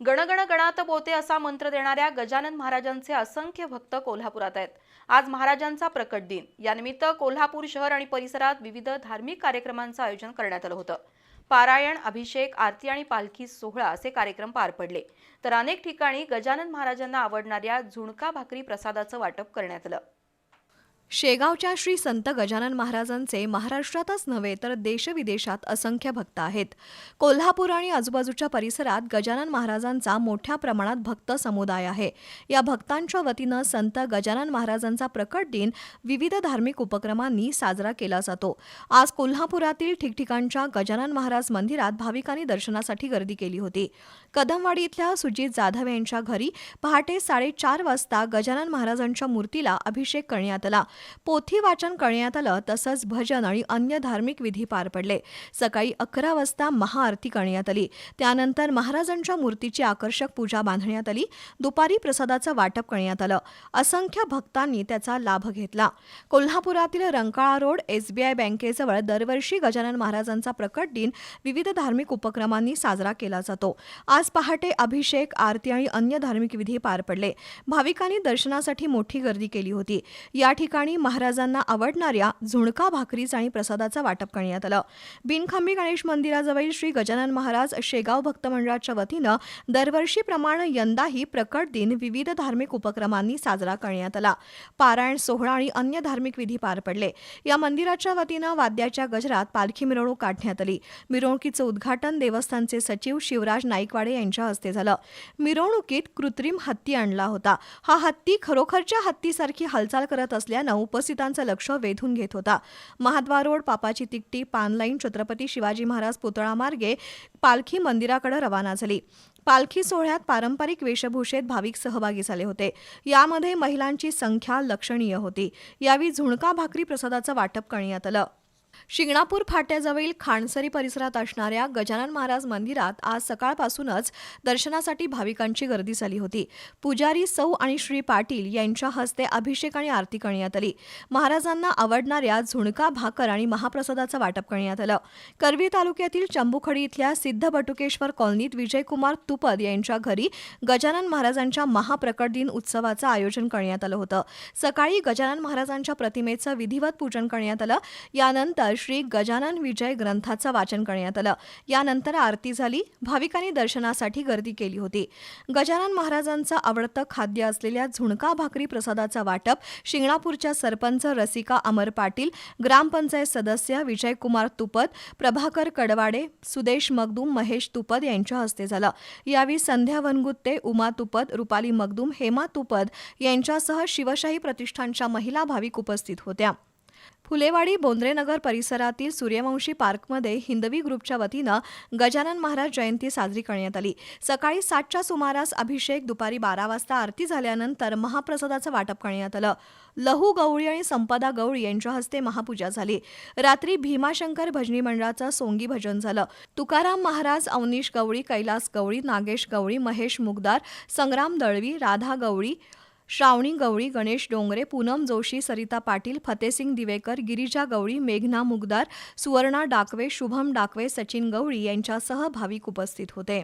गणगण गणात बोते असा मंत्र देणाऱ्या गजानन महाराजांचे असंख्य भक्त कोल्हापुरात आहेत. आज महाराजांचा प्रकट दिन. यानिमित्त कोल्हापूर शहर आणि परिसरात विविध धार्मिक कार्यक्रमांचं आयोजन करण्यात आलं होतं. पारायण अभिषेक आरती आणि पालखी सोहळा असे कार्यक्रम पार पडले. तर अनेक ठिकाणी गजानन महाराजांना आवडणाऱ्या झुणका भाकरी प्रसादाचं वाटप करण्यात आलं. शेगावच्या श्री संत गजानन महाराजांचे महाराष्ट्रातच नव्हे तर देशविदेशात असंख्य भक्त आहेत. कोल्हापूर आणि आजूबाजूच्या परिसरात गजानन महाराजांचा मोठ्या प्रमाणात भक्त समुदाय आहे. या भक्तांच्या वतीनं संत गजानन महाराजांचा प्रकट दिन विविध धार्मिक उपक्रमांनी साजरा केला जातो. आज कोल्हापुरातील ठिकठिकाणच्या गजानन महाराज मंदिरात भाविकांनी दर्शनासाठी गर्दी केली होती. कदमवाडी इथल्या सुजित जाधव यांच्या घरी पहाटे साडेचार वाजता गजानन महाराजांच्या मूर्तीला अभिषेक करण्यात आला. पोथी वाचन करण्यात आलं तसंच भजन आणि अन्य धार्मिक विधी पार पडले. सकाळी अकरा वाजता महाआरती करण्यात आली. त्यानंतर महाराजांच्या मूर्तीची आकर्षक पूजा बांधण्यात आली. दुपारी प्रसादाचं वाटप करण्यात आलं. असंख्य भक्तांनी त्याचा लाभ घेतला. कोल्हापुरातील रंकाळा रोड एसबीआय बँकेजवळ दरवर्षी गजानन महाराजांचा प्रकट दिन विविध धार्मिक उपक्रमांनी साजरा केला जातो. आज पहाटे अभिषेक आरती आणि अन्य धार्मिक विधी पार पडले. भाविकांनी दर्शनासाठी मोठी गर्दी केली होती. या ठिकाणी महाराजांना आवडणाऱ्या झुणका भाकरीच आणि प्रसादाचं वाटप करण्यात आलं. बिनखंबी गणेश मंदिराजवळील श्री गजानन महाराज शेगाव भक्त मंडळाच्या वतीनं दरवर्षीप्रमाणे यंदाही प्रकट दिन विविध धार्मिक उपक्रमांनी साजरा करण्यात आला. पारायण सोहळा आणि अन्य धार्मिक विधी पार पडले. या मंदिराच्या वतीनं वाद्याच्या गजरात पालखी मिरवणूक काढण्यात आली. मिरवणुकीचं उद्घाटन देवस्थानचे सचिव शिवराज नाईकवाडे यांच्या हस्ते झालं. मिरवणुकीत कृत्रिम हत्ती आणला होता. हा हत्ती खरोखरच्या हत्तीसारखी हालचाल करत असल्यानं उपस्थितांचं लक्ष वेधून घेत होता. महाद्वार रोड पापाची तिकटी पानलाईन छत्रपती शिवाजी महाराज पुतळा मार्गे पालखी मंदिराकडे रवाना झाली. पालखी सोहळ्यात पारंपरिक वेशभूषेत भाविक सहभागी झाले होते. यामध्ये महिलांची संख्या लक्षणीय होती. यावेळी झुणका भाकरी प्रसादाचं वाटप करण्यात आलं. शिंगणापूर फाट्याजवळील खाणसरी परिसरात असणाऱ्या गजानन महाराज मंदिरात आज सकाळपासूनच दर्शनासाठी भाविकांची गर्दी झाली होती. पुजारी सौ आणि श्री पाटील यांच्या हस्ते अभिषेक आणि आरती करण्यात आली. महाराजांना आवडणाऱ्या झुणका भाकर आणि महाप्रसादाचं वाटप करण्यात आलं. करवी तालुक्यातील चंबुखडी इथल्या सिद्ध बटुकेश्वर कॉलनीत विजयकुमार तुपद यांच्या घरी गजानन महाराजांच्या महाप्रकट दिन उत्सवाचं आयोजन करण्यात आलं होतं. सकाळी गजानन महाराजांच्या प्रतिमेचं विधिवत पूजन करण्यात आलं. यानंतर श्री गजानन विजय ग्रंथाचं वाचन करण्यात आलं. यानंतर आरती झाली. भाविकांनी दर्शनासाठी गर्दी केली होती. गजानन महाराजांचं आवडतं खाद्य असलेल्या झुणका भाकरी प्रसादाचं वाटप शिंगणापूरच्या सरपंच रसिका अमर पाटील ग्रामपंचायत सदस्य विजयकुमार तुपत प्रभाकर कडवाडे सुदेश मगदूम महेश तुपद यांच्या हस्ते झालं. यावेळी संध्या वनगुत्ते उमा तुपद रुपाली मगदूम हेमा तुपद यांच्यासह शिवशाही प्रतिष्ठानच्या महिला भाविक उपस्थित होत्या. फुलेवाडी बोंद्रेनगर परिसरातील सूर्यवंशी पार्कमध्ये हिंदवी ग्रुपच्या वतीनं गजानन महाराज जयंती साजरी करण्यात आली. सकाळी सातच्या सुमारास अभिषेक दुपारी बारा वाजता आरती झाल्यानंतर महाप्रसादाचं वाटप करण्यात आलं. लहू गवळी आणि संपदा गवळी यांच्या हस्ते महापूजा झाली. रात्री भीमाशंकर भजनी मंडळाचं सोंगी भजन झालं. तुकाराम महाराज अवनीश गवळी कैलास गवळी नागेश गवळी महेश मुगदार संग्राम दळवी राधा गवळी श्रावणी गवळी गणेश डोंगरे पूनम जोशी सरिता पाटील फतेसिंग दिवेकर गिरिजा गवळी मेघना मुगदार सुवर्णा डाकवे शुभम डाकवे सचिन गवळी यांच्यासह भाविक उपस्थित होते.